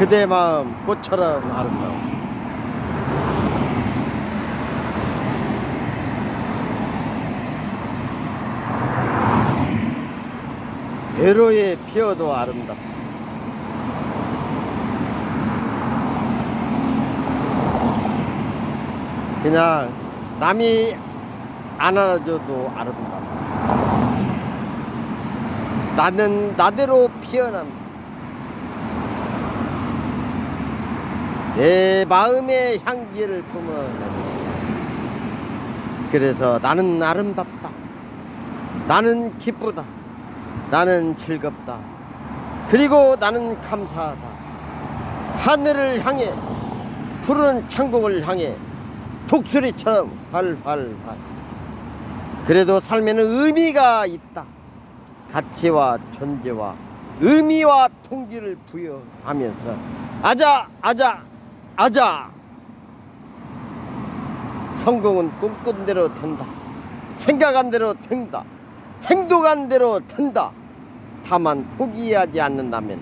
그대 마음 꽃처럼 아름다워. 외로에 피어도 아름답다. 그냥 남이 안 안아줘도 아름답다. 나는 나대로 피어난다. 내 마음의 향기를 품어낸다. 그래서 나는 아름답다. 나는 기쁘다. 나는 즐겁다. 그리고 나는 감사하다. 하늘을 향해 푸른 천국을 향해 독수리처럼 활활활. 그래도 삶에는 의미가 있다. 가치와 존재와 의미와 통기를 부여하면서 아자 아자 아자 성공은 꿈꾼 대로 된다. 생각한 대로 된다. 행동한 대로 된다. 다만 포기하지 않는다면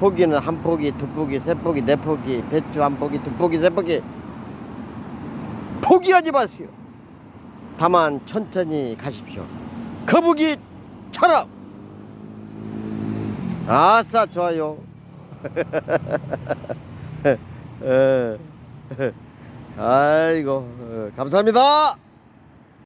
포기는 한 포기, 두 포기, 세 포기, 네 포기, 배추 한 포기, 두 포기, 세 포기 포기하지 마세요. 다만 천천히 가십시오. 거북이 처럼 아싸 좋아요. 에, 아이고 어, 감사합니다.